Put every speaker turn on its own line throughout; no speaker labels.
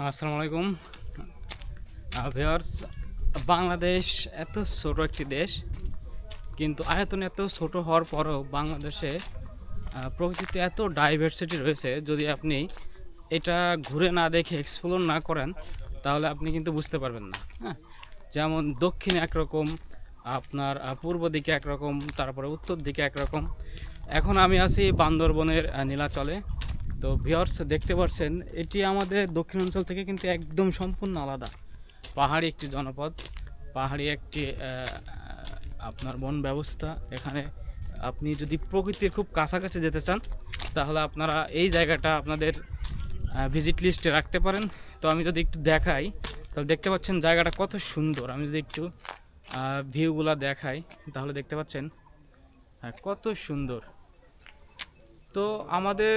আসসালামু আলাইকুম। ভিওর্স বাংলাদেশ এত ছোট একটি দেশ, কিন্তু আয়তন এত ছোট হওয়ার পরেও বাংলাদেশে প্রকৃতিতে এত ডাইভার্সিটি রয়েছে। যদি আপনি এটা ঘুরে না দেখে এক্সপ্লোর না করেন, তাহলে আপনি কিন্তু বুঝতে পারবেন না। হ্যাঁ? যেমন দক্ষিণে একরকম, আপনার পূর্ব দিকে একরকম, তারপরে উত্তর দিকে একরকম। এখন আমি আছি বান্দরবনের নীলাচলে। তো ভিওর্স দেখতে পাচ্ছেন এটি আমাদের দক্ষিণাঞ্চল থেকে কিন্তু একদম সম্পূর্ণ আলাদা। পাহাড়ি একটি জনপদ, পাহাড়ি একটি আপনার বন ব্যবস্থা। এখানে আপনি যদি প্রকৃতির খুব কাছাকাছি যেতে চান, তাহলে আপনারা এই জায়গাটা আপনাদের ভিজিট লিস্টে রাখতে পারেন। তো আমি যদি একটু দেখাই, তাহলে দেখতে পাচ্ছেন জায়গাটা কত সুন্দর। আমি যদি একটু ভিউগুলা দেখাই, তাহলে দেখতে পাচ্ছেন হ্যাঁ কত সুন্দর। তো আমাদের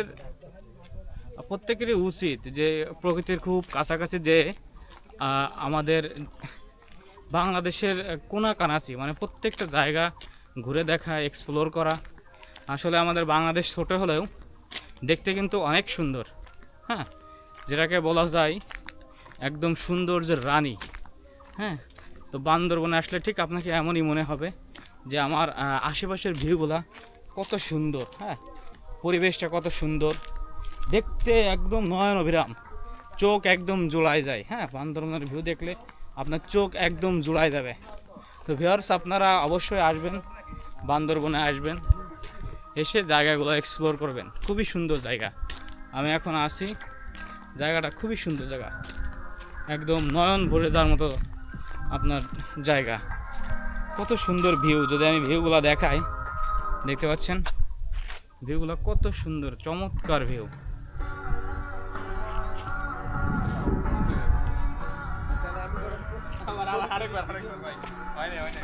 প্রত্যেকেরই উচিত যে প্রকৃতির খুব কাছাকাছি যে আমাদের বাংলাদেশের কোনা কানাচি মানে প্রত্যেকটা জায়গা ঘুরে দেখা এক্সপ্লোর করা। আসলে আমাদের বাংলাদেশ ছোট হলেও দেখতে কিন্তু অনেক সুন্দর হ্যাঁ? যেটাকে বলা যায় একদম সৌন্দর্যের রানী হ্যাঁ? তো বান্দরবনে আসলে ঠিক আপনাকে এমনই মনে হবে যে আমার আশেপাশের ভিউগুলা কত সুন্দর হ্যাঁ? পরিবেশটা কত সুন্দর দেখতে একদম নয়ন অভিরাম। চোখ একদম জোড়ায় যায় হ্যাঁ? বান্দরবনের ভিউ দেখলে আপনার চোখ একদম জোড়ায় যাবে। তো ভিউয়ার্স আপনারা অবশ্যই আসবেন, বান্দরবনে আসবেন, এসে জায়গাগুলো এক্সপ্লোর করবেন। খুবই সুন্দর জায়গা। আমি এখন আসি জায়গাটা খুবই সুন্দর জায়গা। একদম নয়ন ভরে যাওয়ার মতো আপনার জায়গা। কত সুন্দর ভিউ যদি আমি ভিউগুলো দেখাই, দেখতে পাচ্ছেন? ভিউগুলো কত সুন্দর, চমৎকার ভিউ আবার আবার আরেকবার আরেকবার ভাই। হয় না হয় না